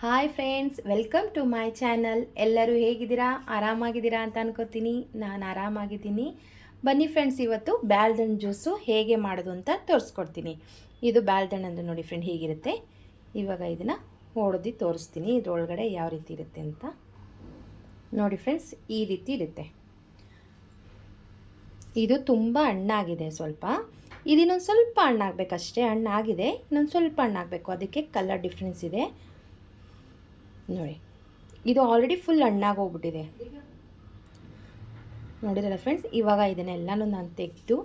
Hi friends welcome to my channel ಎಲ್ಲರೂ ಹೇಗಿದ್ದೀರಾ? ಆರಾಮಾಗಿದ್ದೀರಾ ಅಂತ ಅನ್ಕೋತೀನಿ. ನಾನು ಆರಾಮಾಗಿದ್ದೀನಿ. ಬನ್ನಿ ಫ್ರೆಂಡ್ಸ್ ಇವತ್ತು ಬ್ಯಾಲ್ದಣ್ಣು ಜ್ಯೂಸು ಹೇಗೆ ಮಾಡೋದು ಅಂತ ತೋರಿಸ್ಕೊಡ್ತೀನಿ. ಇದು ಬ್ಯಾಲ್ದಣ್ಣಂದು ನೋಡಿ ಫ್ರೆಂಡ್ ಹೀಗಿರುತ್ತೆ? ಇವಾಗ ಇದನ್ನು ಹೊಡೆದು ತೋರಿಸ್ತೀನಿ. ಇದ್ರೊಳಗಡೆ ಯಾವ ರೀತಿ ಇರುತ್ತೆ ಅಂತ. ನೋಡಿ ಫ್ರೆಂಡ್ಸ್ ಈ ರೀತಿ ಇರುತ್ತೆ. ಇದು ತುಂಬ ಹಣ್ಣಾಗಿದೆ ಸ್ವಲ್ಪ. ಇದಿನ್ನೊಂದು ಸ್ವಲ್ಪ ಹಣ್ಣಾಗಬೇಕಷ್ಟೇ. ಹಣ್ಣಾಗಿದೆ, ಇನ್ನೊಂದು ಸ್ವಲ್ಪ ಹಣ್ಣಾಗಬೇಕು. ಅದಕ್ಕೆ ಕಲರ್ ಡಿಫ್ರೆನ್ಸ್ ಇದೆ. ನೋಡಿ. ಇದು ಆಲ್ರೆಡಿ ಫುಲ್ ಹಣ್ಣಾಗಿ ಹೋಗ್ಬಿಟ್ಟಿದೆ. ನೋಡಿರಲ್ಲ ಫ್ರೆಂಡ್ಸ್ ಇವಾಗ ಇದನ್ನೆಲ್ಲನೂ ನಾನು ತೆಗೆದು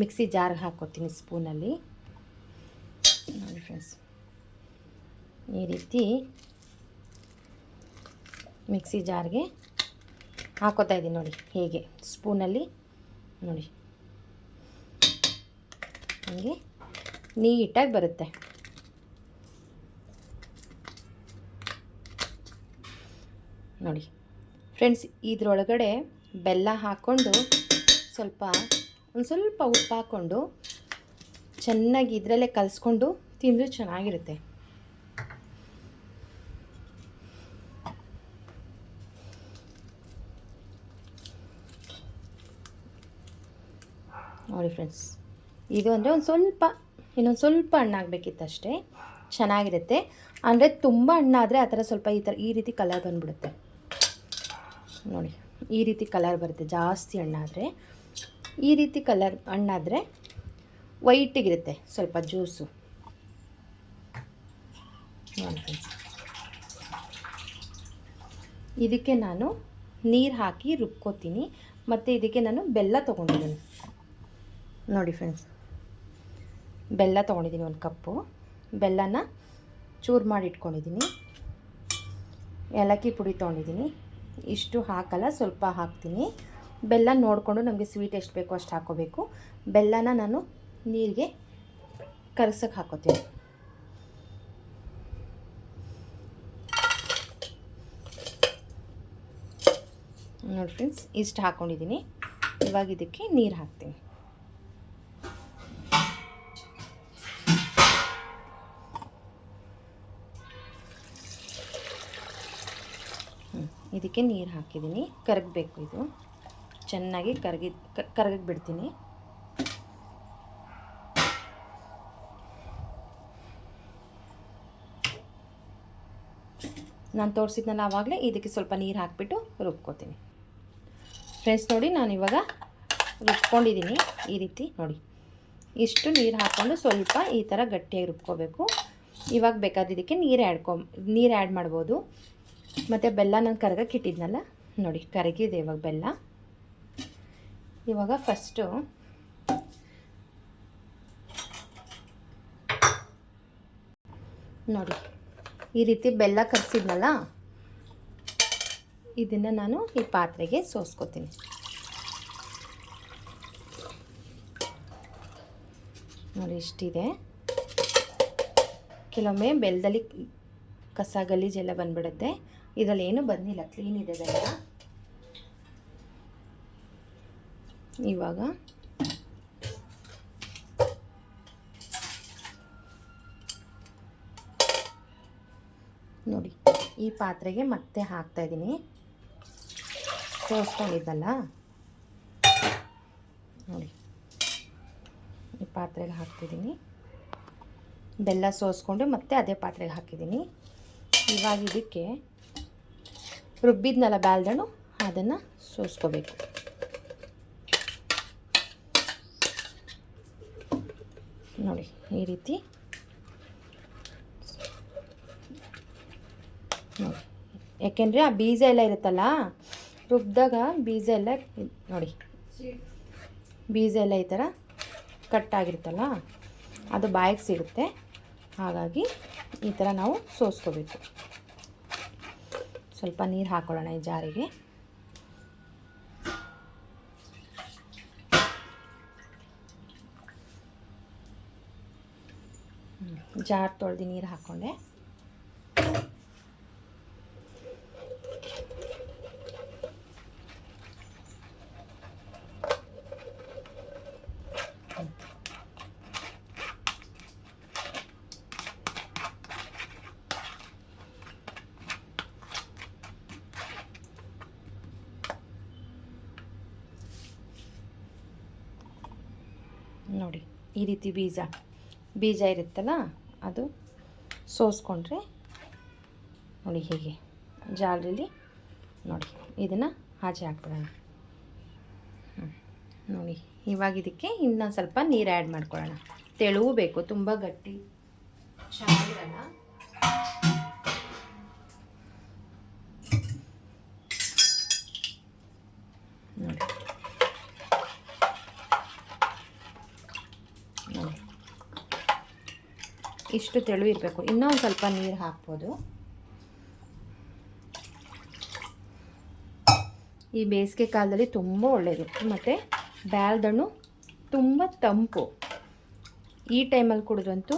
ಮಿಕ್ಸಿ ಜಾರ್ಗೆ ಹಾಕೋತೀನಿ ಸ್ಪೂನಲ್ಲಿ ನೋಡಿ ಫ್ರೆಂಡ್ಸ್ ಈ ರೀತಿ ಮಿಕ್ಸಿ ಜಾರ್ಗೆ ಹಾಕೋತಾ ಇದ್ದೀನಿ ನೋಡಿ, ಹೇಗೆ ಸ್ಪೂನಲ್ಲಿ ನೋಡಿ. ಹಂಗೆ ನೀಟಾಗಿ ಬರುತ್ತೆ. ನೋಡಿ. ಫ್ರೆಂಡ್ಸ್ ಇದ್ರೊಳಗಡೆ ಬೆಲ್ಲ ಹಾಕ್ಕೊಂಡು ಸ್ವಲ್ಪ, ಒಂದು ಸ್ವಲ್ಪ ಉಪ್ಪು ಹಾಕ್ಕೊಂಡು ಚೆನ್ನಾಗಿ ಇದರಲ್ಲೇ ಕಲಿಸ್ಕೊಂಡು ತಿಂದರೆ ಚೆನ್ನಾಗಿರುತ್ತೆ. ನೋಡಿ ಫ್ರೆಂಡ್ಸ್ ಇದು ಅಂದರೆ ಒಂದು ಸ್ವಲ್ಪ, ಇನ್ನೊಂದು ಸ್ವಲ್ಪ ಹಣ್ಣಾಗಬೇಕಿತ್ತಷ್ಟೇ ಚೆನ್ನಾಗಿರುತ್ತೆ. ಅಂದರೆ ತುಂಬ ಹಣ್ಣಾದರೆ ಆ ಥರ ಸ್ವಲ್ಪ ಈ ಥರ, ಈ ರೀತಿ ಕಲರ್ ಬಂದುಬಿಡುತ್ತೆ. ನೋಡಿ, ಈ ರೀತಿ ಕಲರ್ ಬರುತ್ತೆ. ಜಾಸ್ತಿ ಹಣ್ಣಾದರೆ ಈ ರೀತಿ ಕಲರ್ ಹಣ್ಣಾದರೆ ವೈಟಿಗಿರುತ್ತೆ ಸ್ವಲ್ಪ ಜ್ಯೂಸು ನೋಡಿ ಇದಕ್ಕೆ ನಾನು ನೀರು ಹಾಕಿ ರುಬ್ಕೋತೀನಿ. ಮತ್ತು ಇದಕ್ಕೆ ನಾನು ಬೆಲ್ಲ ತೊಗೊಂಡಿದ್ದೀನಿ. ನೋಡಿ ಫ್ರೆಂಡ್ಸ್ ಬೆಲ್ಲ ತೊಗೊಂಡಿದ್ದೀನಿ ಒಂದು ಕಪ್ಪು. ಬೆಲ್ಲನ ಚೂರು ಮಾಡಿ ಇಟ್ಕೊಂಡಿದ್ದೀನಿ. ಏಲಕ್ಕಿ ಪುಡಿ ತೊಗೊಂಡಿದ್ದೀನಿ. ಇಷ್ಟು ಹಾಕಲ್ಲ, ಸ್ವಲ್ಪ ಹಾಕ್ತೀನಿ. ಬೆಲ್ಲ ನೋಡಿಕೊಂಡು ನಮಗೆ ಸ್ವೀಟ್ ಎಷ್ಟು ಬೇಕೋ ಅಷ್ಟು ಹಾಕೋಬೇಕು. ಬೆಲ್ಲನ ನಾನು ನೀರಿಗೆ ಕರಸಕ್ಕೆ ಹಾಕೋತೀನಿ. ನೋಡಿ ಫ್ರೆಂಡ್ಸ್ ಇಷ್ಟು ಹಾಕ್ಕೊಂಡಿದ್ದೀನಿ ಇವಾಗ ಇದಕ್ಕೆ ನೀರು ಹಾಕ್ತೀನಿ. ಇದಕ್ಕೆ ನೀರು ಹಾಕಿದ್ದೀನಿ. ಕರಗಬೇಕು ಇದು. ಚೆನ್ನಾಗಿ ಕರಗಿ ಕರಗಕ್ಕೆ ಬಿಡ್ತೀನಿ ನಾನು ತೋರಿಸಿದ್ನಲ್ಲ ಆವಾಗಲೇ ಇದಕ್ಕೆ ಸ್ವಲ್ಪ ನೀರು ಹಾಕಿಬಿಟ್ಟು ರುಬ್ಕೋತೀನಿ. ಫ್ರೆಂಡ್ಸ್ ನೋಡಿ, ನಾನು ಇವಾಗ ರುಬ್ಕೊಂಡಿದ್ದೀನಿ ಈ ರೀತಿ ನೋಡಿ. ಇಷ್ಟು ನೀರು ಹಾಕ್ಕೊಂಡು ಸ್ವಲ್ಪ ಈ ಥರ ಗಟ್ಟಿಯಾಗಿ ರುಬ್ಕೋಬೇಕು. ಇವಾಗ ಬೇಕಾದ ಇದಕ್ಕೆ ನೀರು ಆ್ಯಡ್ಕೊ ನೀರು ಆ್ಯಡ್ ಮಾಡ್ಬೋದು. ಮತ್ತು ಬೆಲ್ಲ ನಾನು ಕರಗಕ್ಕೆ ಇಟ್ಟಿದ್ನಲ್ಲ? ನೋಡಿ, ಕರಗಿದೆ ಇವಾಗ ಬೆಲ್ಲ. ಇವಾಗ ಫಸ್ಟು ನೋಡಿ, ಈ ರೀತಿ ಬೆಲ್ಲ ಕರೆಸಿದ್ನಲ್ಲ? ಇದನ್ನು ನಾನು ಈ ಪಾತ್ರೆಗೆ ಸೋಸ್ಕೋತೀನಿ. ನೋಡಿ, ಇಷ್ಟಿದೆ. ಕೆಲವೊಮ್ಮೆ ಬೆಲ್ಲದಲ್ಲಿ ಕಸ ಗಲೀಜೆಲ್ಲ ಬಂದ್ಬಿಡುತ್ತೆ. ಇದರಲ್ಲಿ ಏನು ಬಂದಿಲ್ಲ ಕ್ಲೀನ್ ಇದೆ ಬೆಲ್ಲ ಇವಾಗ ನೋಡಿ, ಈ ಪಾತ್ರೆಗೆ ಮತ್ತೆ ಹಾಕ್ತಾ ಇದ್ದೀನಿ. ಸೋಸ್ಕೊಂಡಿದ್ದಲ್ಲ ನೋಡಿ, ಈ ಪಾತ್ರೆಗೆ ಹಾಕ್ತಿದ್ದೀನಿ ಬೆಲ್ಲ ಸೋಸ್ಕೊಂಡು ಮತ್ತೆ ಅದೇ ಪಾತ್ರೆಗೆ ಹಾಕಿದ್ದೀನಿ. ಇವಾಗ ಇದಕ್ಕೆ ರುಬ್ಬಿದ್ನಲ್ಲ ಬ್ಯಾಲ್ದಣ್ಣು? ಅದನ್ನು ಸೋಸ್ಕೋಬೇಕು. ನೋಡಿ, ಈ ರೀತಿ. ನೋಡಿ, ಯಾಕೆಂದರೆ ಆ ಬೀಜ ಎಲ್ಲ ಇರುತ್ತಲ್ಲ ರುಬ್ಬಿದಾಗ ಬೀಜ ಎಲ್ಲ ನೋಡಿ, ಬೀಜ ಎಲ್ಲ ಈ ಥರ ಕಟ್ಟಾಗಿರುತ್ತಲ್ಲ ಅದು ಬಾಯಿಗೆ ಸಿಗುತ್ತೆ. ಹಾಗಾಗಿ ಈ ಥರ ನಾವು ಸೋಸ್ಕೋಬೇಕು. ಸ್ವಲ್ಪ ನೀರು ಹಾಕೊಳ್ಳೋಣ ಈ ಜಾರಿಗೆ. ಜಾರ್ ತೊಳೆದು ನೀರು ಹಾಕ್ಕೊಂಡೆ ನೋಡಿ, ಈ ರೀತಿ ಬೀಜ ಬೀಜ ಇರುತ್ತಲ್ಲ, ಅದು ಸೋಸ್ಕೊಂಡ್ರೆ, ನೋಡಿ ಹೀಗೆ, ಜಾಲರಿಲಿ ನೋಡಿ, ಇದನ್ನು ಆಚೆ ಹಾಕ್ಬಿಡೋಣ. ನೋಡಿ, ಇವಾಗ ಇದಕ್ಕೆ ಇನ್ನೂ ಸ್ವಲ್ಪ ನೀರು ಆ್ಯಡ್ ಮಾಡ್ಕೊಳ್ಳೋಣ ತೆಳುವು ಬೇಕು, ತುಂಬ ಗಟ್ಟಿ, ಚೆನ್ನಾಗಿರಲ್ಲ ನೋಡಿ ನೋಡಿ ಇಷ್ಟು ತೆಳು ಇರಬೇಕು ಇನ್ನೂ ಸ್ವಲ್ಪ ನೀರು ಹಾಕ್ಬೋದು. ಈ ಬೇಸಿಗೆ ಕಾಲದಲ್ಲಿ ತುಂಬ ಒಳ್ಳೆಯದು ಮತ್ತು ಬ್ಯಾಲ್ದಣ್ಣು ತುಂಬ ತಂಪು. ಈ ಟೈಮಲ್ಲಿ ಕುಡಿದ್ರಂತೂ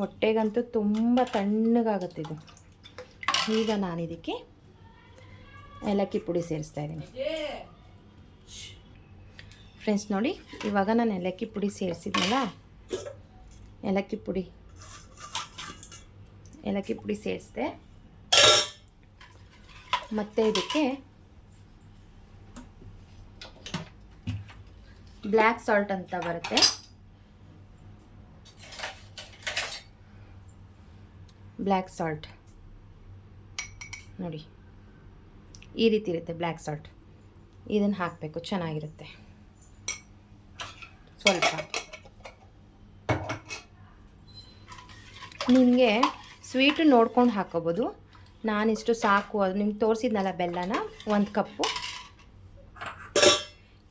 ಹೊಟ್ಟೆಗಂತೂ ತುಂಬ ತಣ್ಣಗಾಗುತ್ತೆ ಇದು. ಈಗ ನಾನು ಇದಕ್ಕೆ ಏಲಕ್ಕಿ ಪುಡಿ ಸೇರಿಸ್ತಾ ಇದ್ದೀನಿ. ಫ್ರೆಂಡ್ಸ್ ನೋಡಿ, ಇವಾಗ ನಾನು ಏಲಕ್ಕಿ ಪುಡಿ ಸೇರಿಸಿದ್ನಲ್ಲ ಏಲಕ್ಕಿ ಪುಡಿ. ಏಲಕ್ಕಿ ಪುಡಿ ಸೇರಿಸಿದೆ. ಮತ್ತು ಇದಕ್ಕೆ ಬ್ಲ್ಯಾಕ್ ಸಾಲ್ಟ್ ಅಂತ ಬರುತ್ತೆ. Black salt. ನೋಡಿ. ಈ ರೀತಿ ಇರುತ್ತೆ ಬ್ಲ್ಯಾಕ್ ಸಾಲ್ಟ್. ಇದನ್ನು ಹಾಕಬೇಕು, ಚೆನ್ನಾಗಿರುತ್ತೆ. ಸ್ವಲ್ಪ. ನಿಮಗೆ ಸ್ವೀಟು ನೋಡ್ಕೊಂಡು ಹಾಕೋಬೋದು. ನಾನಿಷ್ಟು ಸಾಕು, ಅದು ನಿಮ್ಗೆ ತೋರಿಸಿದ್ನಲ್ಲ ಬೆಲ್ಲನ, ಒಂದು ಕಪ್ಪು.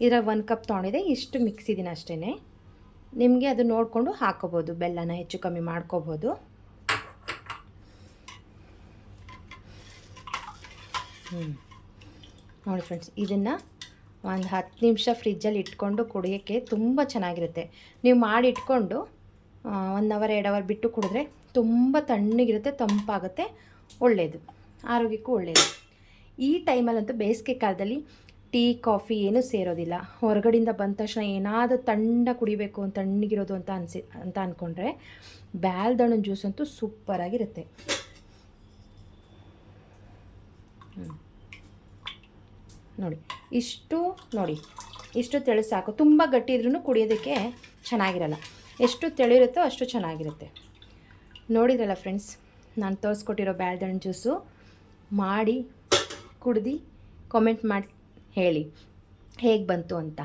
ಇದ್ರಾಗ ಒಂದು ಕಪ್ ತೊಗೊಂಡಿದೆ ಇಷ್ಟು ಮಿಕ್ಸ್ ಇದ್ದೀನಿ ಅಷ್ಟೇ ನಿಮಗೆ ಅದು ನೋಡಿಕೊಂಡು ಹಾಕೋಬೋದು, ಬೆಲ್ಲನ ಹೆಚ್ಚು ಕಮ್ಮಿ ಮಾಡ್ಕೋಬೋದು. ಹ್ಞೂ ನೋಡಿ ಫ್ರೆಂಡ್ಸ್ ಇದನ್ನು ಒಂದು ಹತ್ತು ನಿಮಿಷ ಫ್ರಿಜ್ಜಲ್ಲಿ ಇಟ್ಕೊಂಡು ಕುಡಿಯೋಕ್ಕೆ ತುಂಬ ಚೆನ್ನಾಗಿರುತ್ತೆ. ನೀವು ಮಾಡಿ ಇಟ್ಕೊಂಡು ಒನ್ ಅವರ್ ಎರಡು ಅವರ್ ಬಿಟ್ಟು ಕುಡಿದ್ರೆ ತುಂಬ ತಣ್ಣಗಿರುತ್ತೆ, ತಂಪಾಗುತ್ತೆ ಒಳ್ಳೆಯದು ಆರೋಗ್ಯಕ್ಕೂ ಒಳ್ಳೆಯದು ಈ ಟೈಮಲ್ಲಂತೂ ಬೇಸಿಗೆ ಕಾಲದಲ್ಲಿ ಟೀ, ಕಾಫಿ ಏನೂ ಸೇರೋದಿಲ್ಲ. ಹೊರಗಡೆಯಿಂದ ಬಂದ ತಕ್ಷಣ ಏನಾದರೂ ತಣ್ಣ ಕುಡಿಬೇಕು ಅಂತ ತಣ್ಣಗಿರೋದು ಅಂತ ಅನ್ಸಿ, ಅಂತ ಅಂದ್ಕೊಂಡ್ರೆ ಬ್ಯಾಲ್ದಣ್ಣ ಜ್ಯೂಸ್ ಅಂತೂ ಸೂಪರಾಗಿರುತ್ತೆ. ನೋಡಿ, ಇಷ್ಟು ನೋಡಿ ಇಷ್ಟು ತೆಳು ಸಾಕು. ತುಂಬ ಗಟ್ಟಿ ಇದ್ರೂ ಕುಡಿಯೋದಕ್ಕೆ ಚೆನ್ನಾಗಿರಲ್ಲ. ಎಷ್ಟು ತೆಳಿರುತ್ತೋ ಅಷ್ಟು ಚೆನ್ನಾಗಿರುತ್ತೆ. ನೋಡಿದ್ರಲ್ಲ ಫ್ರೆಂಡ್ಸ್, ನಾನು ತೋರಿಸ್ಕೊಟ್ಟಿರೋ ಬ್ಯಾಳ್ದಣ್ಣ ಜ್ಯೂಸು. ಮಾಡಿ, ಕುಡ್ದು ಕಾಮೆಂಟ್ ಮಾಡಿ, ಹೇಳಿ. ಹೇಗೆ ಬಂತು ಅಂತ.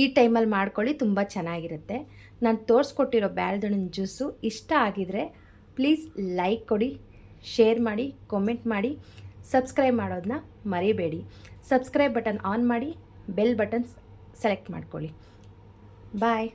ಈ ಟೈಮಲ್ಲಿ ಮಾಡ್ಕೊಳ್ಳಿ, ತುಂಬ ಚೆನ್ನಾಗಿರುತ್ತೆ. ನಾನು ತೋರಿಸ್ಕೊಟ್ಟಿರೋ ಬ್ಯಾಳೆದಣ್ಣಿನ ಜ್ಯೂಸು ಇಷ್ಟ ಆಗಿದರೆ ಪ್ಲೀಸ್ ಲೈಕ್ ಕೊಡಿ, ಶೇರ್ ಮಾಡಿ ಕಾಮೆಂಟ್ ಮಾಡಿ. ಸಬ್ಸ್ಕ್ರೈಬ್ ಮಾಡೋದನ್ನ ಮರಿಬೇಡಿ. ಸಬ್ಸ್ಕ್ರೈಬ್ ಬಟನ್ ಆನ್ ಮಾಡಿ, ಬೆಲ್ ಬಟನ್ಸ್ ಸೆಲೆಕ್ಟ್ ಮಾಡ್ಕೊಳ್ಳಿ. ಬಾಯ್.